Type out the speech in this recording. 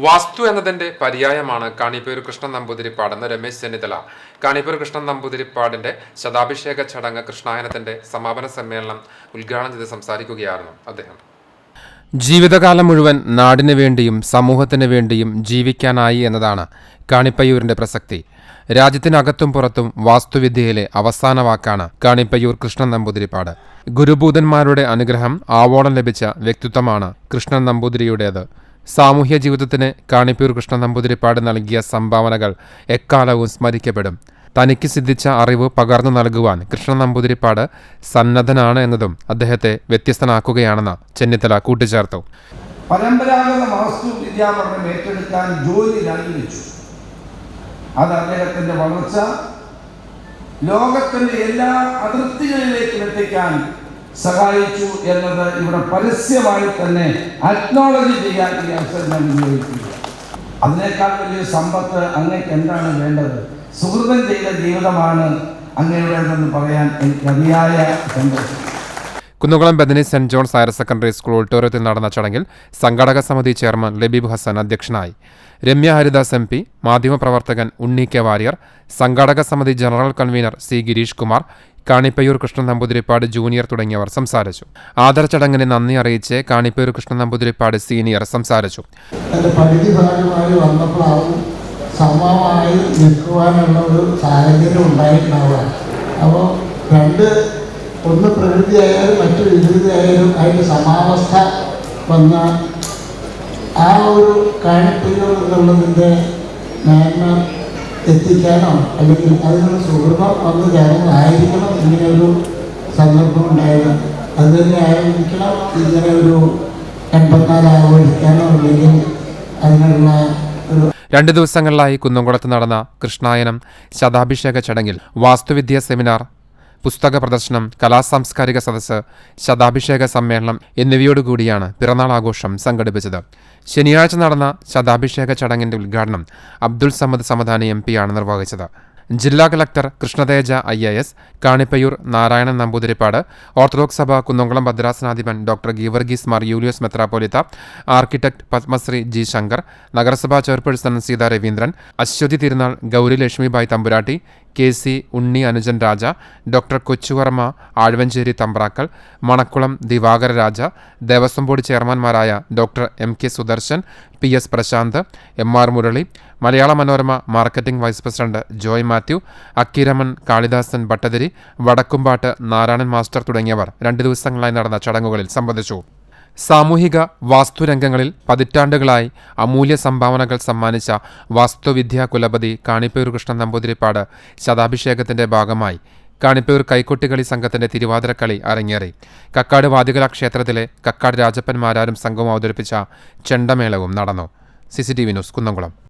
വാസ്തു എന്നതിന്റെ പര്യായമാണ് കാണിപ്പേരു കൃഷ്ണൻ നമ്പൂതിരിപ്പാടെന്ന് രമേശ് ചെന്നിത്തല. കാണിപ്പേരു കൃഷ്ണൻ നമ്പൂതിരിപ്പാടിന്റെ ശതാഭിഷേക ചടങ്ങ് കൃഷ്ണായനത്തിന്റെ സമാപന സമ്മേളനം ഉദ്ഘാടനം ചെയ്ത് സംസാരിക്കുകയായിരുന്നു അദ്ദേഹം. ജീവിതകാലം മുഴുവൻ നാടിനു വേണ്ടിയും സമൂഹത്തിന് വേണ്ടിയും ജീവിക്കാനായി എന്നതാണ് കാണിപ്പയ്യൂരിന്റെ പ്രസക്തി. രാജ്യത്തിനകത്തും പുറത്തും വാസ്തുവിദ്യയിലെ അവസാന വാക്കാണ് കാണിപ്പയ്യൂർ കൃഷ്ണൻ നമ്പൂതിരിപ്പാട്. ഗുരുഭൂതന്മാരുടെ അനുഗ്രഹം ആവോളം ലഭിച്ച വ്യക്തിത്വമാണ് കൃഷ്ണൻ നമ്പൂതിരിയുടേത്. സാമൂഹ്യ ജീവിതത്തിന് കാണിപ്പൂർ കൃഷ്ണ നമ്പൂതിരിപ്പാട് നൽകിയ സംഭാവനകൾ എക്കാലവും സ്മരിക്കപ്പെടും. തനിക്ക് സിദ്ധിച്ച അറിവ് പകർന്നു നൽകുവാൻ കൃഷ്ണ നമ്പൂതിരിപ്പാട് സന്നദ്ധനാണ് എന്നതും അദ്ദേഹത്തെ വ്യത്യസ്തനാക്കുകയാണെന്ന് ചെന്നിത്തല കൂട്ടിച്ചേർത്തു. പരമ്പരാഗത വാസ്തു ഏറ്റെടുക്കാൻ ജോലി അത് അദ്ദേഹത്തിന്റെ വളർച്ച ലോകത്തിന്റെ എല്ലാ അതിർത്തികളിലേക്കും എത്തിക്കാൻ സഹായിച്ചു എന്നത് ഇവിടെ പരസ്യമായി തന്നെ അക്നോളജ് ചെയ്യാൻ ഈ അവസരം ഞാൻ ഉപയോഗിക്കുക അതിനേക്കാൾ വലിയ സമ്പത്ത് അങ്ങേക്ക് എന്താണ് വേണ്ടത്? സുഹൃതം ചെയ്ത ജീവിതമാണ് അങ്ങയുടേതെന്ന് പറയാൻ എനിക്ക് അതിയായ സന്തോഷം. കുന്നുകുളം ബദനി സെന്റ് ജോൺസ് ഹയർ സെക്കൻഡറി സ്കൂൾ ഓഡിറ്റോറിയത്തിൽ നടന്ന ചടങ്ങിൽ സംഘടക സമിതി ചെയർമാൻ ലബീബ് ഹസൻ അധ്യക്ഷനായി. രമ്യ ഹരിദാസ് എം പി മാധ്യമപ്രവർത്തകൻ ഉണ്ണി കെ വാര്യർ സംഘാടക സമിതി general convener C Girish Kumar Kanippayyur Krishnan Namboodiripad junior തുടങ്ങിയവർ സംസാരിച്ചു. ആദര ചടങ്ങിന് നന്ദി അറിയിച്ച് കാണിപ്പയ്യൂർ കൃഷ്ണൻ നമ്പൂതിരിപ്പാട് സീനിയർ സംസാരിച്ചു. സമമായി നിൽക്കുവാനുള്ള ഒരു സാഹചര്യം ഉണ്ടായിട്ടുണ്ടാവുക. അപ്പോൾ രണ്ട് ഒന്ന് പ്രകൃതിയായാലും മറ്റു വികൃതിയായാലും അതിന്റെ സമാവസ്ഥ വന്ന ആ ഒരു കാണിപ്പയ്യോ എന്നുള്ളതിന്റെ എത്തിക്കാനോ അല്ലെങ്കിൽ അതിനുള്ള സുഹൃതം വന്ന് കാര്യങ്ങളായിരിക്കണം ഇങ്ങനെ ഒരു സന്ദർഭം ഉണ്ടായത്. അത് തന്നെ ആയിരിക്കണം ഇങ്ങനെ ഒരു എൺപത്തിനാല് അല്ലെങ്കിൽ അതിനുള്ള രണ്ട് ദിവസങ്ങളിലായി കുന്നംകുളത്ത് നടന്ന കൃഷ്ണായനം ശതാഭിഷേക ചടങ്ങിൽ വാസ്തുവിദ്യ സെമിനാർ പുസ്തക പ്രദർശനം കലാസാംസ്കാരിക സദസ്സ് ശതാഭിഷേക സമ്മേളനം എന്നിവയോടുകൂടിയാണ് പിറന്നാൾ ആഘോഷം സംഘടിപ്പിച്ചത്. ശനിയാഴ്ച നടന്ന ശതാഭിഷേക ചടങ്ങിന്റെ ഉദ്ഘാടനം അബ്ദുൾ സമദ് സമദാനി എം പിയാണ് നിർവഹിച്ചത്. ജില്ലാ collector Krishnateja I A S Kanippayyur Narayanan Namboothiripad orthodox സഭ കുന്നംകുളം ഭദ്രാസനാധിപൻ ഡോക്ടർ ഗീവർഗീസ് മാർ യൂലിയോസ് മെത്രാപ്പോലിത്ത ആർക്കിടെക്ട് പത്മശ്രീ ജി. ശങ്കർ നഗരസഭാ ചെയർപേഴ്സൺ സീതാ രവീന്ദ്രൻ അശ്വതി തിരുനാൾ ഗൗരി ലക്ഷ്മിബായ് തമ്പുരാട്ടി K C Unni Anujan Raja doctor Kochuvarma Azhvancheri Thamprakkal Manakkulam Divakara Raja Devaswom board ചെയർമാൻമാരായ doctor M K Sudarshan P S Prashanth M R Murali Malayala Manorama marketing vice president Joy Mathew Akkiraman Kalidasan Bhattathiri Vadakkumpattu Narayanan master തുടങ്ങിയവർ രണ്ട് ദിവസങ്ങളായി നടന്ന ചടങ്ങുകളിൽ സംബന്ധിച്ചു. സാമൂഹിക വാസ്തുരംഗങ്ങളിൽ പതിറ്റാണ്ടുകളായി അമൂല്യ സംഭാവനകൾ സമ്മാനിച്ച വാസ്തുവിദ്യാ കുലപതി കാണിപ്പേർ കൃഷ്ണൻ നമ്പൂതിരിപ്പാട് ശതാഭിഷേകത്തിന്റെ ഭാഗമായി കാണിപ്പേർ കൈക്കൊട്ടികളി സംഘത്തിന്റെ തിരുവാതിരക്കളി അരങ്ങേറി. കക്കാട് വാദികല ക്ഷേത്രത്തിലെ കക്കാട് രാജപ്പന്മാരാരും സംഘവും അവതരിപ്പിച്ച ചെണ്ടമേളവും നടന്നു. C C T V news Kunnamkulam.